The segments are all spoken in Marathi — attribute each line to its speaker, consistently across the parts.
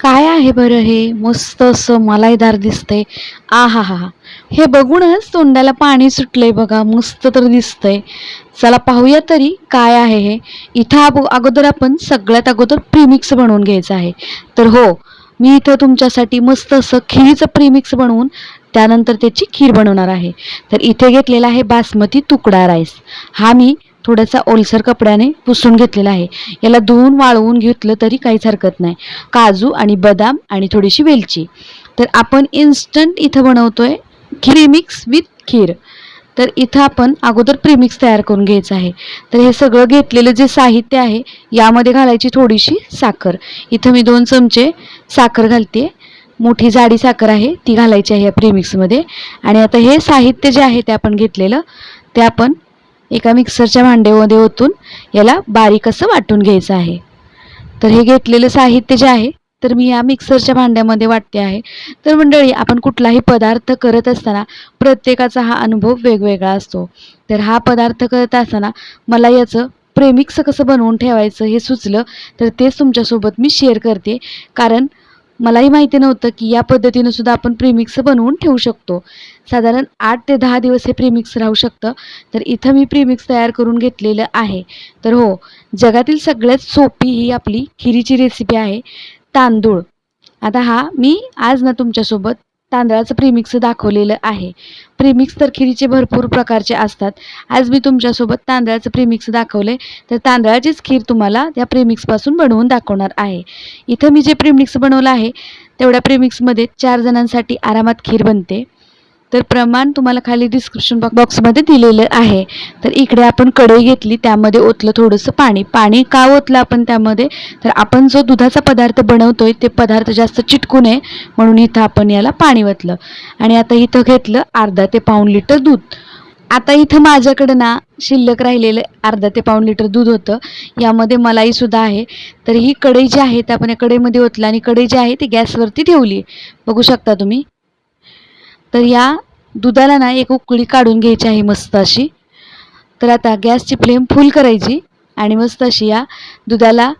Speaker 1: काय आहे बरं हे? मस्त असं मलाईदार दिसतंय. आ हा हा हा हे बघूनच तोंडाला पाणी सुटलंय बघा. मस्त तर दिसतंय. चला पाहूया तरी काय आहे हे. इथं अगो अगोदर आपण सगळ्यात अगोदर प्रीमिक्स बनवून घ्यायचं आहे. तर हो मी इथं तुमच्यासाठी मस्त असं खिरीचं प्रीमिक्स बनवून त्यानंतर त्याची खीर बनवणार आहे. तर इथे घेतलेला आहे बासमती तुकडा राईस. हा मी थोडासा ओलसर कपड्याने पुसून घेतलेला आहे. याला धुवून वाळवून घेतलं तरी काहीच हरकत नाही. काजू आणि बदाम आणि थोडीशी वेलची. तर आपण इन्स्टंट इथं बनवतोय मिक्स विथ खीर. तर इथं आपण अगोदर प्रीमिक्स तयार करून घ्यायचं आहे. तर हे सगळं घेतलेलं जे साहित्य आहे यामध्ये घालायची थोडीशी साखर. इथं मी दोन चमचे साखर घालते. मोठी जाडी साखर आहे ती घालायची आहे या प्रीमिक्समध्ये आणि आता हे साहित्य जे आहे ते आपण घेतलेलं ते आपण एका मिक्सरच्या भांड्यामध्ये ओतून याला बारीक असं वाटून घ्यायचं आहे. तर हे घेतलेलं साहित्य जे आहे तर मी या मिक्सरच्या भांड्यामध्ये वाटते आहे. तर मंडळी आपण कुठलाही पदार्थ करत असताना प्रत्येकाचा हा अनुभव वेगवेगळा असतो. तर हा पदार्थ करत असताना मला याचं प्रेमिक्स कसं बनवून ठेवायचं हे सुचलं तर तेच तुमच्यासोबत मी शेअर करते. कारण मलाही माहिती नव्हतं की या पद्धतीनं सुद्धा आपण प्रीमिक्स बनवून ठेवू शकतो. साधारण आठ ते दहा दिवस हे प्रीमिक्स राहू शकतं. तर इथं मी प्रीमिक्स तयार करून घेतलेलं आहे. तर हो जगातील सगळ्यात सोपी ही आपली खिरीची रेसिपी आहे तांदूळ. आता हा मी आज ना तुमच्यासोबत तांदळाचं प्रीमिक्स दाखवलेलं आहे. प्रीमिक्स तर खिरीचे भरपूर प्रकारचे असतात. आज मी तुमच्यासोबत तांदळाचं प्रीमिक्स दाखवले तर तांदळाचीच खीर तुम्हाला त्या प्रीमिक्सपासून बनवून दाखवणार आहे. इथं मी जे प्रीमिक्स बनवलं आहे तेवढ्या प्रीमिक्समध्ये चार जणांसाठी आरामात खीर बनते. तर प्रमाण तुम्हाला खाली डिस्क्रिप्शन बॉक्समध्ये दिलेलं आहे. तर इकडे आपण कढई घेतली त्यामध्ये ओतलं थोडंसं पाणी. पाणी का ओतलं आपण त्यामध्ये? तर आपण जो दुधाचा पदार्थ बनवतोय ते पदार्थ जास्त चिटकू नये म्हणून इथं आपण याला पाणी ओतलं. आणि आता इथं घेतलं अर्धा ते पाऊण लिटर दूध. आता इथं माझ्याकडं ना शिल्लक राहिलेलं अर्धा ते पाऊण लिटर दूध होतं. यामध्ये मलाईसुद्धा आहे. तर ही कढई जी आहे ते आपण या कढईमध्ये ओतलं आणि कढई जी आहे ती गॅसवरती ठेवली. बघू शकता तुम्ही? तर या दुधाला ना एक उकळी काढून घ्यायची आहे मस्त अशी. तर आता गॅसची फ्लेम फुल करायची आणि मस्त अशी या दुधाला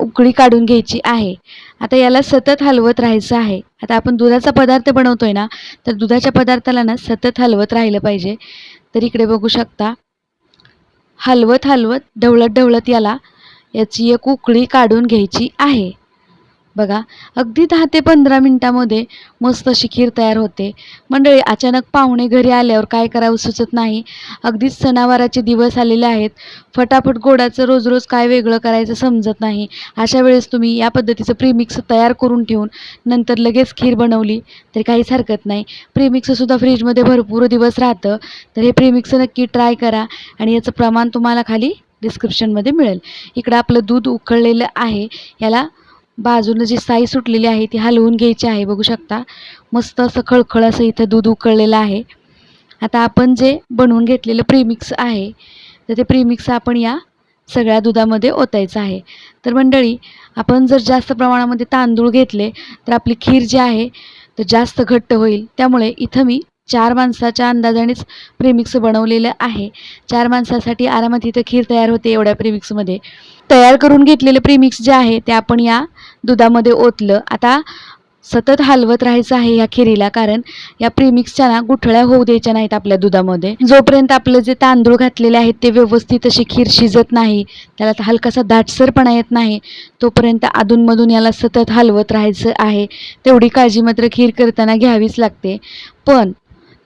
Speaker 1: उकळी काढून घ्यायची आहे. आता याला सतत हलवत राहायचं आहे. आता आपण दुधाचा पदार्थ बनवतोय ना तर दुधाच्या पदार्थाला ना सतत हलवत राहिलं पाहिजे. तर इकडे बघू शकता हलवत हलवत ढवळत ढवळत याला याची एक उकळी काढून घ्यायची आहे. बघा अगदी दहा ते पंधरा मिनटामध्ये मस्त अशी खीर तयार होते. मंडळी अचानक पाहुणे घरी आल्यावर काय करावं सुचत नाही. अगदीच सणावाराचे दिवस आलेले आहेत. फटाफट गोडाचं रोज रोज काय वेगळं करायचं समजत नाही. अशा वेळेस तुम्ही या पद्धतीचं प्रीमिक्स तयार करून ठेवून नंतर लगेच खीर बनवली तरी काहीच हरकत नाही. प्रीमिक्ससुद्धा फ्रीजमध्ये भरपूर दिवस राहतं. तर हे प्रीमिक्स नक्की ट्राय करा आणि याचं प्रमाण तुम्हाला खाली डिस्क्रिप्शनमध्ये मिळेल. इकडं आपलं दूध उकळलेलं आहे. याला बाजूनं जी साई सुटलेली आहे ती हलवून घ्यायची आहे बघू शकता. मस्त असं खळखळ असं इथं दूध उकळलेलं आहे. आता आपण जे बनवून घेतलेलं प्रीमिक्स आहे तर ते प्रीमिक्स आपण या सगळ्या दुधामध्ये ओतायचं आहे. तर मंडळी आपण जर जास्त प्रमाणामध्ये तांदूळ घेतले तर आपली खीर जी आहे तर जास्त घट्ट होईल. त्यामुळे इथं मी चार माणसाच्या अंदाजानेच प्रीमिक्स बनवलेलं आहे. चार माणसासाठी आरामात इथं खीर तयार होते एवढ्या प्रीमिक्समध्ये तयार करून घेतलेलं प्रीमिक्स जे आहे ते आपण या दुधामध्ये ओतलं. आता सतत हलवत राहायचं आहे या खिरीला कारण या प्रीमिक्सच्या ना गुठळ्या होऊ द्यायच्या नाहीत आपल्या दुधामध्ये. जोपर्यंत आपलं जे तांदूळ घातलेले आहेत ते व्यवस्थित अशी खीर शिजत नाही त्याला हलकासा दाटसरपणा येत नाही तोपर्यंत अधूनमधून याला सतत हलवत राहायचं आहे. तेवढी काळजी मात्र खीर करताना घ्यावीच लागते. पण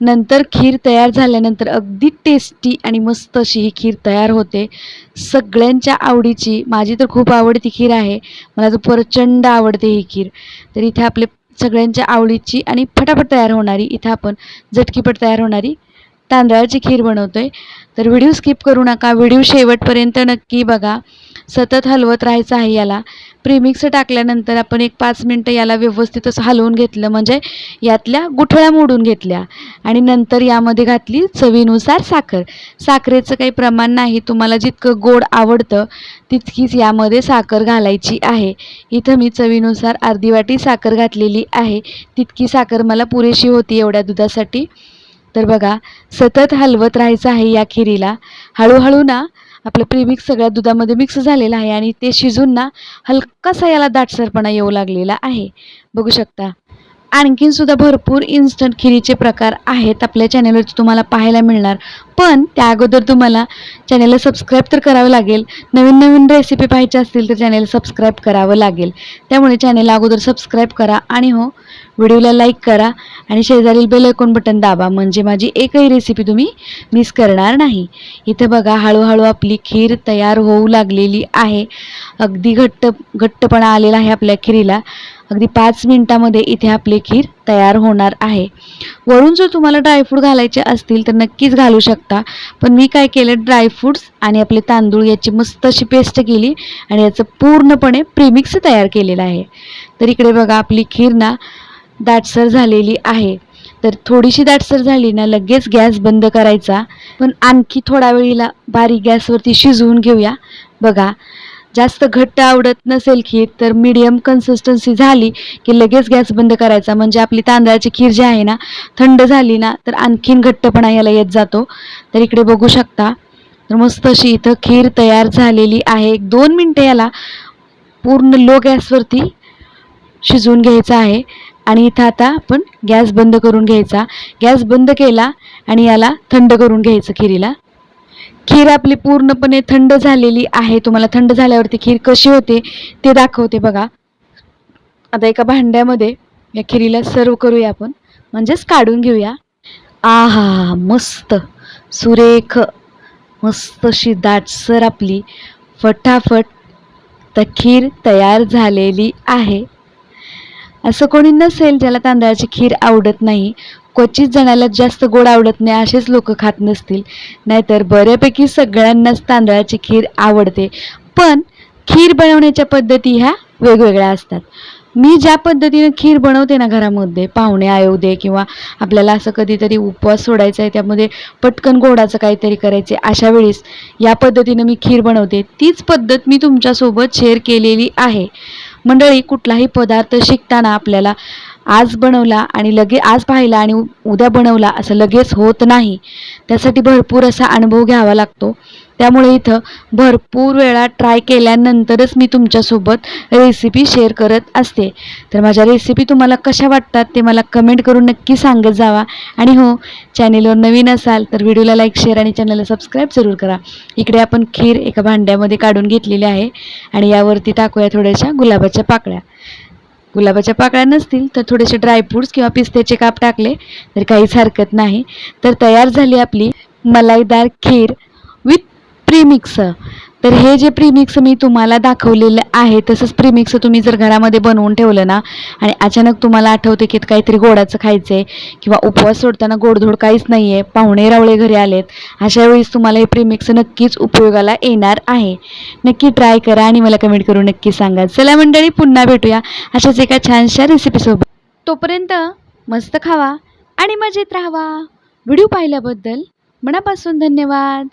Speaker 1: नंतर खीर तयार झाल्यानंतर अगदी टेस्टी आणि मस्त अशी ही खीर तयार होते. सगळ्यांच्या आवडीची माझी तर खूप आवडती खीर आहे. मला तर प्रचंड आवडते ही खीर. तर इथे आपले सगळ्यांच्या आवडीची आणि फटाफट तयार होणारी इथं आपण झटकीपट तयार होणारी तांदळाची खीर बनवतोय. तर व्हिडिओ स्किप करू नका. व्हिडिओ शेवटपर्यंत नक्की बघा. सतत हलवत राहायचं आहे याला. प्रीमिक्स टाकल्यानंतर आपण एक पाच मिनटं याला व्यवस्थित असं हलवून घेतलं म्हणजे यातल्या गुठळ्या मोडून घेतल्या. आणि नंतर यामध्ये घातली चवीनुसार साखर. साखरेचं काही प्रमाण नाही तुम्हाला जितकं गोड आवडतं तितकीच यामध्ये साखर घालायची आहे. इथं मी चवीनुसार अर्धी वाटी साखर घातलेली आहे. तितकी साखर मला पुरेशी होती एवढ्या दुधासाठी. तर बघा सतत हलवत राहायचं आहे या खिरीला. हळूहळू ना आपलं प्रीमिक्स सगळ्या दुधामध्ये मिक्स झालेलं आहे आणि ते शिजून ना हलकासा याला दाटसरपणा येऊ लागलेला आहे. बघू शकता. आणखीन सुद्धा भरपूर इन्स्टंट खिरीचे प्रकार आहेत आपल्या चॅनलवरती तुम्हाला पाहायला मिळणार. पण त्या अगोदर तुम्हाला चॅनलला सबस्क्राईब तर करावं लागेल. नवीन नवीन रेसिपी पाहायच्या असतील तर चॅनल सबस्क्राईब करावं लागेल. त्यामुळे चॅनलला अगोदर सबस्क्राईब करा आणि हो व्हिडिओला लाईक करा आणि शेजारील बेल ऐकून बटन दाबा. म्हणजे माझी एकही रेसिपी तुम्ही मिस करणार नाही. इथे बघा हळूहळू आपली खीर तयार होऊ लागलेली आहे. अगदी घट्ट घट्टपणा आलेला आहे आपल्या खिरीला. अगदी पाच मिनटामध्ये इथे आपली खीर तयार होणार आहे. वरून जर तुम्हाला ड्रायफ्रूट घालायचे असतील तर नक्कीच घालू शकता. पण मी काय केलं ड्रायफ्रूट्स आणि आपले तांदूळ याची मस्त अशी पेस्ट केली आणि याचं पूर्णपणे प्रीमिक्स तयार केलेलं आहे. तर इकडे बघा आपली खीर ना दाटसर झालेली आहे. तर थोडीशी दाटसर झाली ना लगेच गॅस बंद करायचा. पण आणखी थोड्या वेळीला बारीक गॅसवरती शिजवून घेऊया. बघा जास्त घट्ट आवडत नसेल खीर तर मीडियम कन्सिस्टन्सी झाली की लगेच गॅस बंद करायचा. म्हणजे आपली तांदळाची खीर जी आहे ना थंड झाली ना तर आणखीन घट्टपणा याला येत जातो. तर इकडे बघू शकता. तर मस्त अशी इथं खीर तयार झालेली आहे. एक दोन मिनटं याला पूर्ण लो गॅसवरती शिजवून घ्यायचं आहे. आणि इथं आता आपण गॅस बंद करून घ्यायचा. गॅस बंद केला आणि याला थंड करून घ्यायचं खिरीला. खीर आपली पूर्णपणे थंड झालेली आहे. तुम्हाला थंड झाल्यावरती खीर कशी होते ते दाखवते बघा. आता एका भांड्यामध्ये या खिरीला सर्व करूया आपण. म्हणजेच काढून घेऊया. आहा मस्त. सुरेख मस्त अशी दाटसर आपली फटाफट तर खीर तयार झालेली आहे. असं कोणी नसेल ज्याला तांदळाची खीर आवडत नाही. क्वचित जणाला जास्त गोड आवडत नाही असेच लोक खात नसतील. नाहीतर बऱ्यापैकी सगळ्यांनाच तांदळाची खीर आवडते. पण खीर बनवण्याच्या पद्धती ह्या वेगवेगळ्या असतात. मी ज्या पद्धतीनं खीर बनवते ना घरामध्ये पाहुणे येऊ दे किंवा आपल्याला असं कधीतरी उपवास सोडायचा आहे त्यामध्ये पटकन गोडाचं काहीतरी करायचे अशा वेळेस या पद्धतीनं मी खीर बनवते. तीच पद्धत मी तुमच्यासोबत शेअर केलेली आहे. मंडळी कुठलाही पदार्थ शिकताना आपल्याला आज बनवला आणि लगे आज पाहिला आणि उ- उद्या बनवला असं लगेच होत नाही. त्यासाठी भरपूर असा अनुभव घ्यावा लागतो. त्यामुळे इथं भरपूर वेळा ट्राय केल्यानंतरच मी तुमच्यासोबत रेसिपी शेअर करत असते. तर माझ्या रेसिपी तुम्हाला कशा वाटतात ते मला कमेंट करून नक्की सांगत जावा. आणि हो चॅनेलवर नवीन असाल तर व्हिडिओला लाईक शेअर आणि चॅनलला सबस्क्राईब जरूर करा. इकडे आपण खीर एका भांड्यामध्ये काढून घेतलेली आहे. आणि यावरती टाकूया थोड्याशा गुलाबाच्या पाकळ्या. गुलाबाच्या पाकळ्या नसतील तर थोडेसे ड्रायफ्रूट्स किंवा पिस्त्याचे काप टाकले तर काहीच हरकत नाही. तर तयार झाली आपली मलाईदार खीर. प्रीमिक्स तर हे जे प्रीमिक्स मी तुम्हाला दाखवलेलं आहे तसंच प्रीमिक्स तुम्ही जर घरामध्ये बनवून ठेवलं ना आणि अचानक तुम्हाला आठवते की काहीतरी गोडाचं खायचं आहे किंवा उपवास सोडताना गोडधोड काहीच नाही आहे पाहुणे रावळे घरी आलेत अशा वेळेस तुम्हाला हे प्रीमिक्स नक्कीच उपयोगाला येणार आहे. नक्की ट्राय करा आणि मला कमेंट करून नक्की सांगा. चला मंडळी पुन्हा भेटूया अशाच एका छानशा रेसिपीसोबत तोपर्यंत मस्त खावा आणि मजेत राहावा. व्हिडिओ पाहिल्याबद्दल मनापासून धन्यवाद.